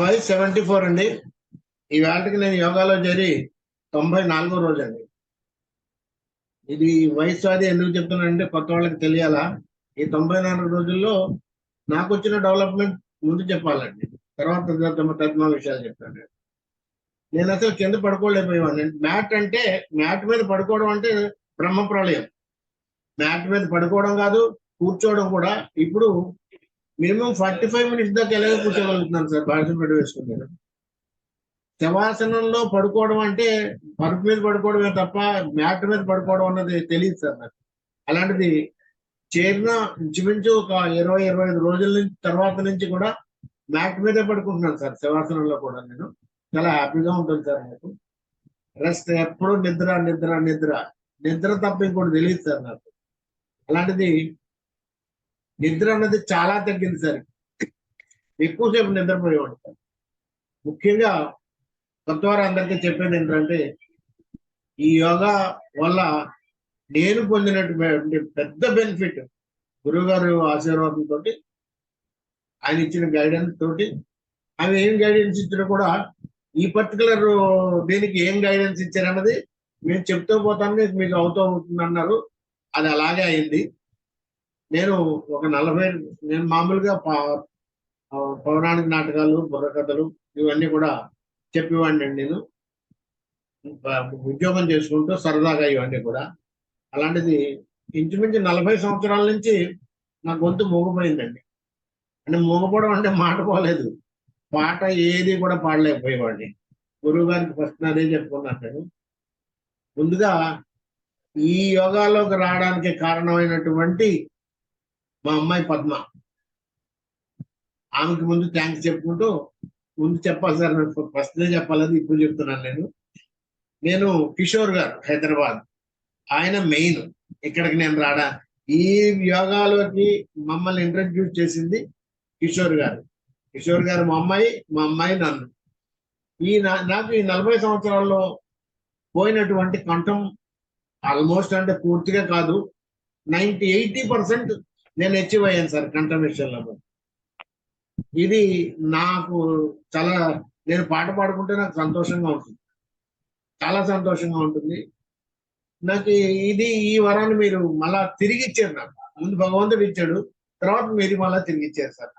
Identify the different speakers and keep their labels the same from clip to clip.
Speaker 1: వయసు seventy four అండి. ఈ వేటకి నేను యోగాలో చేరి తొంభై నాలుగో రోజు అండి ఇది వయసు అది ఎందుకు చెప్తున్నానంటే కొత్త వాళ్ళకి తెలియాలా? ఈ తొంభై నాలుగు రోజుల్లో నాకు వచ్చిన డెవలప్మెంట్ ముందు చెప్పాలండి. తర్వాత తమ విషయాలు చెప్తాను. నేను. నేను అసలు కింద పడుకోలేకపోయేవాడిని. మ్యాట్ అంటే మ్యాట్ మీద పడుకోవడం అంటే బ్రహ్మ ప్రళయం. మ్యాట్ మీద పడుకోవడం కాదు కూర్చోవడం కూడా. ఇప్పుడు మినిమం ఫార్టీ ఫైవ్ మినిట్స్ దాకా ఎలాగో కూర్చోగలుగుతున్నాను సార్ బాధ్యత పెట్టి వేసుకున్నాను శవాసనంలో పడుకోవడం అంటే పరుపు మీద పడుకోవడమే తప్ప మ్యాట్ మీద పడుకోవడం అన్నది తెలియదు సార్ నాకు. అలాంటిది చేరిన ఇంచుమించు ఒక ఇరవై ఇరవై ఐదు రోజుల నుంచి తర్వాత నుంచి కూడా మ్యాట్ మీదే పడుకుంటున్నాను సార్ శవాసనంలో కూడా నేను. చాలా హ్యాపీగా ఉంటుంది సార్ నాకు. రెస్ట్ ఎప్పుడు నిద్ర నిద్ర నిద్ర. నిద్ర తప్ప ఇంకోటి తెలియదు సార్ నాకు. అలాంటిది నిద్ర అన్నది చాలా తగ్గింది సార్. ఎక్కువసేపు నిద్రపోయేవాడు సార్. ముఖ్యంగా కొత్తవారు అందరికీ చెప్పేది ఏంటంటే ఈ యోగా వల్ల నేను పొందినటువంటి పెద్ద బెనిఫిట్ గురుగారు ఆశీర్వాదంతో ఆయన ఇచ్చిన గైడెన్స్ తోటి ఆయన ఏం గైడెన్స్ ఇచ్చినా కూడా ఈ పర్టికులర్ దీనికి ఏం గైడెన్స్ ఇచ్చారన్నది మేము చెప్తూ పోతాను మీకు అవుతూ అవుతుంది అన్నారు అది అలాగే అయింది. నేను ఒక నలభై నేను మామూలుగా పౌరాణిక నాటకాలు బుర్రకథలు ఇవన్నీ కూడా చెప్పేవాడిని నేను. ఉద్యోగం చేసుకుంటూ సరదాగా ఇవన్నీ కూడా. అలాంటిది ఇంచుమించు నలభై సంవత్సరాల నుంచి నా గొంతు మూగపోయిందండి. అంటే మూగపోవడం అంటే మాట పోలేదు. పాట ఏది కూడా పాడలేకపోయేవాడిని. గురువు గారికి ఫస్ట్ అదే చెప్పుకున్నాను ముందుగా ఈ యోగాలోకి రావడానికి కారణమైనటువంటి మా అమ్మాయి పద్మ. ఆమెకి ముందు థ్యాంక్స్ చెప్పుకుంటూ ముందు చెప్పాలి సార్ నాకు ఫస్ట్ చెప్పాలని ఇప్పుడు చెప్తున్నాను నేను. నేను కిషోర్ గారు హైదరాబాద్. ఆయన మెయిన్. ఇక్కడికి నేను రాడా? ఈ యోగాలోకి మమ్మల్ని ఇంట్రడ్యూస్ చేసింది కిషోర్ గారు. కిషోర్ గారు మా అమ్మాయి మా అమ్మాయి నన్ను. ఈ నా- నాకు ఈ నలభై సంవత్సరాల్లో పోయినటువంటి కంఠం ఆల్మోస్ట్ అంటే పూర్తిగా కాదు. నైన్టీ ఎయిటీ పర్సెంట్ నేను అచీవ్ అయ్యాను సార్ కంఠం ఇది నాకు చాలా నేను పాట పాడుకుంటే నాకు సంతోషంగా ఉంటుంది. చాలా సంతోషంగా ఉంటుంది. నాకు ఇది ఈ వరాన్ని మీరు మళ్ళా తిరిగి ఇచ్చారు నాకు. ముందు భగవంతుడు ఇచ్చాడు తర్వాత మీరు మళ్ళా తిరిగి ఇచ్చారు సార్.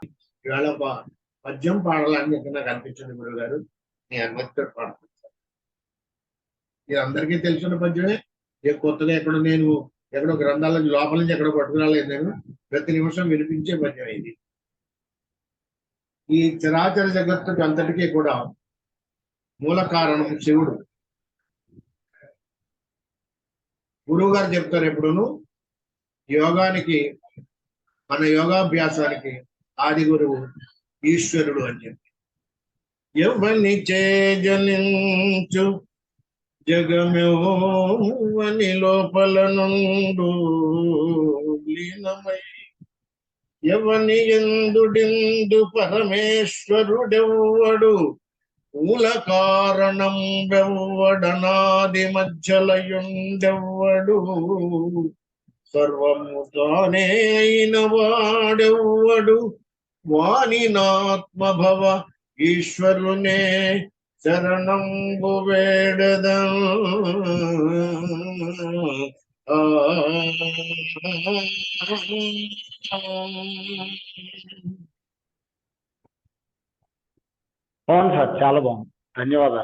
Speaker 1: ఇవాళ పద్యం పాడాలని చెప్పి నాకు అనిపించింది గురువు గారు. నేను అనుమతితో పాడుతాను సార్. ఇది అందరికీ తెలిసిన పద్యమే. ఏ కొత్తగా ఎక్కడ నేను ఎక్కడో గ్రంథాల లోపల నుంచి ఎక్కడో పట్టుకురాలేదు నేను. ప్రతి నిమిషం వినిపించే పద్యం ఇది. ఈ చరాచర జగత్తుకి అంతటికీ కూడా మూల కారణం శివుడు. గురువు గారు చెప్తారు ఎప్పుడును యోగానికి మన యోగాభ్యాసానికి ఆది గురువు ఈశ్వరుడు అని చెప్పి. ఎవని చేజలించు జగమెవని లోపల నుండు లీనమై ఎవని ఎందుడిందు పరమేశ్వరుడెవ్వడు? మూల కారణం వెవ్వడనాది మధ్యలయుండెవ్వడు? సర్వము తానే అయిన వాడెవ్వడు? వాణినాత్మభవ ఈశ్వరునే శరణంబు వేడద
Speaker 2: బాగుంది సార్ చాలా బాగుంది ధన్యవాదాలు